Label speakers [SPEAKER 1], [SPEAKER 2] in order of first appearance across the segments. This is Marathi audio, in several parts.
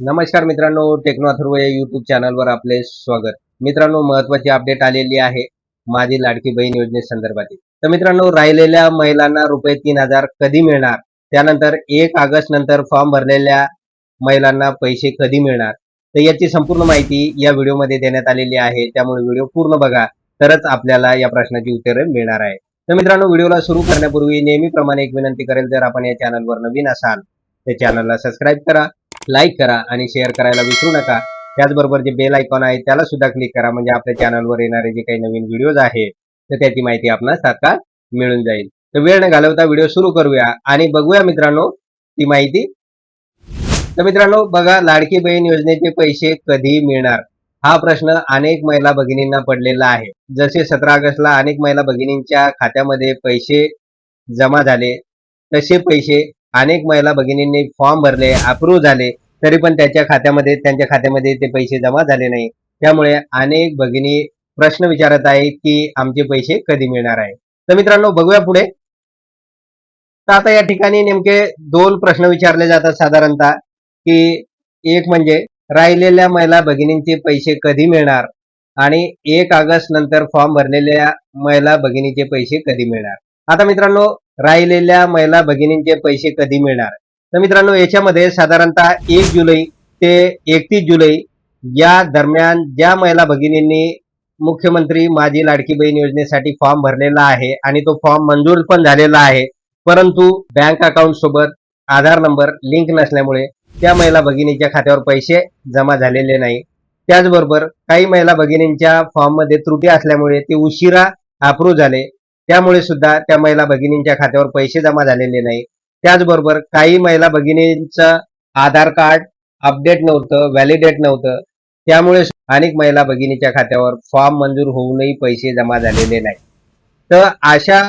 [SPEAKER 1] नमस्कार मित्रांनो टेक्नो अथर्व या युट्यूब चॅनलवर आपले स्वागत. मित्रांनो महत्वाची अपडेट आलेली आहे माझी लाडकी बहीण योजनेसंदर्भातील तर मित्रांनो राहिलेल्या महिलांना रुपये तीन हजार कधी मिळणार? त्यानंतर एक ऑगस्ट नंतर फॉर्म भरलेल्या महिलांना पैसे कधी मिळणार? तर याची संपूर्ण माहिती या व्हिडिओमध्ये देण्यात आलेली आहे. त्यामुळे व्हिडिओ पूर्ण बघा. तरच आपल्याला या प्रश्नाची उत्तरे मिळणार आहे. तर मित्रांनो व्हिडिओला सुरू करण्यापूर्वी नेहमीप्रमाणे एक विनंती करेल जर आपण या चॅनलवर नवीन असाल तर चॅनलला सबस्क्राईब करा. लाईक करा आणि शेअर करायला विसरू नका. त्याचबरोबर जे बेल आयकॉन आहे त्याला सुद्धा क्लिक करा. म्हणजे आपल्या चॅनलवर येणारे जे काही नवीन व्हिडिओज आहेत तर त्याची माहिती आपण तात्काळ मिळून जाईल. तर वेळ न घालवता व्हिडिओ सुरू करूया आणि बघूया मित्रांनो ती माहिती. तर मित्रांनो बघा लाडकी बहीण योजनेचे पैसे कधी मिळणार? हा प्रश्न अनेक महिला भगिनींना पडलेला आहे. जसे सतरा ऑगस्टला अनेक महिला भगिनींच्या खात्यामध्ये पैसे जमा झाले तसे पैसे अनेक महिला भगिनींनी फॉर्म भरले अप्रूव्ह झाले तरी पण त्याच्या खात्यामध्ये त्यांच्या खात्यामध्ये ते पैसे जमा झाले नाही. त्यामुळे अनेक भगिनी प्रश्न विचारत आहेत की आमचे पैसे कधी मिळणार आहे? तर मित्रांनो बघूया पुढे. तर आता या ठिकाणी नेमके दोन प्रश्न विचारले जातात साधारणतः की एक म्हणजे राहिलेल्या महिला भगिनींचे पैसे कधी मिळणार? आणि एक ऑगस्ट नंतर फॉर्म भरलेल्या महिला भगिनीचे पैसे कधी मिळणार? आता मित्रांनो राहिलेल्या महिला भगिनींचे पैसे कधी मिळणार? तर मित्रांनो याच्यामध्ये साधारणतः एक जुलै ते एकतीस जुलै या दरम्यान ज्या महिला भगिनींनी मुख्यमंत्री माझी लाडकी बहीण योजनेसाठी फॉर्म भरलेला आहे आणि तो फॉर्म मंजूर पण झालेला आहे परंतु बँक अकाउंट सोबत आधार नंबर लिंक नसल्यामुळे त्या महिला भगिनीच्या खात्यावर पैसे जमा झालेले नाही. त्याचबरोबर काही महिला भगिनींच्या फॉर्ममध्ये त्रुटी असल्यामुळे ते उशिरा अप्रूव्ह झाले. त्यामुळे सुद्धा त्या महिला भगिनींच्या खात्यावर पैसे जमा झालेले नाही. त्याचबरोबर काही महिला भगिनींचं आधार कार्ड अपडेट नव्हतं व्हॅलिडेट नव्हतं. त्यामुळे अनेक महिला भगिनीच्या खात्यावर फॉर्म मंजूर होऊनही पैसे जमा झालेले नाही. तर अशा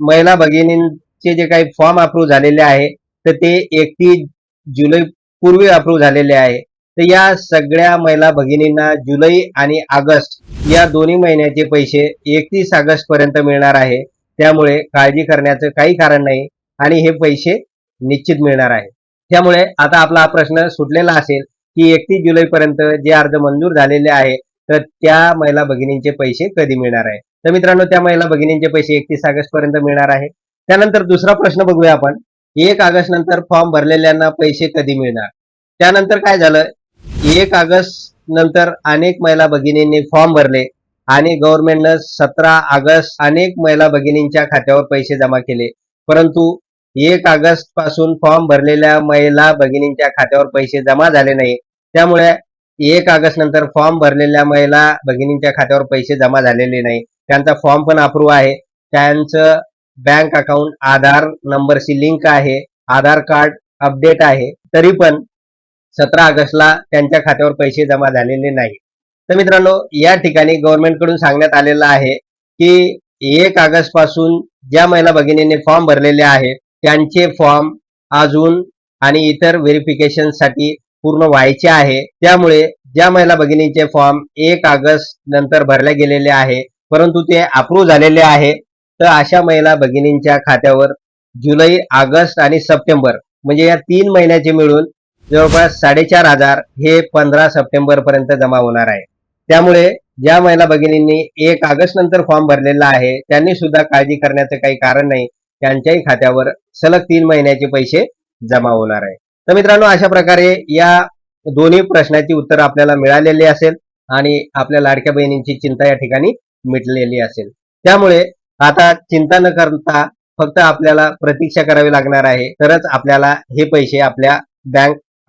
[SPEAKER 1] महिला भगिनींचे जे काही फॉर्म अप्रूव्ह झालेले आहे तर ते एकतीस जुलै पूर्वी अप्रूव्ह झालेले आहे. तर या सगळ्या महिला भगिनींना जुलै आणि ऑगस्ट या दोन्ही महिन्याचे पैसे एकतीस ऑगस्ट पर्यंत मिळणार आहे. त्यामुळे काळजी करण्याचं काही कारण नाही आणि हे पैसे निश्चित मिळणार आहे. त्यामुळे आता आपला हा प्रश्न सुटलेला असेल की एकतीस जुलै पर्यंत जे अर्ज मंजूर झालेले आहे तर त्या महिला भगिनींचे पैसे कधी मिळणार आहे? तर मित्रांनो त्या महिला भगिनींचे पैसे एकतीस ऑगस्ट पर्यंत मिळणार आहे. त्यानंतर दुसरा प्रश्न बघूया आपण. एक ऑगस्ट नंतर फॉर्म भरलेल्यांना पैसे कधी मिळणार? त्यानंतर काय झालं? एक ऑगस्ट नंतर अनेक महिला भगिनींनी फॉर्म भरले आणि गव्हर्नमेंटनं सतरा ऑगस्ट अनेक महिला भगिनींच्या खात्यावर पैसे जमा केले. परंतु एक ऑगस्टपासून फॉर्म भरलेल्या महिला भगिनींच्या खात्यावर पैसे जमा झाले नाही. त्यामुळे एक ऑगस्ट नंतर फॉर्म भरलेल्या महिला भगिनींच्या खात्यावर पैसे जमा झालेले नाही. त्यांचा फॉर्म पण अप्रूव्ह आहे. त्यांचं बँक अकाउंट आधार नंबरशी लिंक आहे. आधार कार्ड अपडेट आहे. तरी पण सतरा ऑगस्टला त्यांच्या खात्यावर पैसे जमा झालेले नाही. तर मित्रांनो या ठिकाणी गव्हर्नमेंटकडून सांगण्यात आलेलं आहे की एक ऑगस्टपासून ज्या महिला भगिनींनी फॉर्म भरलेले आहेत त्यांचे फॉर्म अजून आणि इतर व्हेरिफिकेशनसाठी पूर्ण व्हायचे आहे. त्यामुळे ज्या महिला भगिनींचे फॉर्म एक ऑगस्ट नंतर भरले गेलेले आहे परंतु ते अप्रूव्ह झालेले आहे तर अशा महिला भगिनींच्या खात्यावर जुलै ऑगस्ट आणि सप्टेंबर म्हणजे या तीन महिन्याचे मिळून जवळपास साडेचार हजार हे पंधरा सप्टेंबर पर्यंत जमा होणार आहे. त्यामुळे ज्या महिला भगिनींनी एक ऑगस्ट नंतर फॉर्म भरलेला आहे त्यांनी सुद्धा काळजी करण्याचं काही कारण नाही. त्यांच्याही खात्यावर सलग तीन महिन्याचे पैसे जमा होणार आहे. तर मित्रांनो अशा प्रकारे या दोन्ही प्रश्नाची उत्तर आपल्याला मिळालेली असेल आणि आपल्या लाडक्या बहिणींची चिंता या ठिकाणी मिटलेली असेल. त्यामुळे आता चिंता न करता फक्त आपल्याला प्रतीक्षा करावी लागणार आहे. तरच आपल्याला हे पैसे आपल्या बँक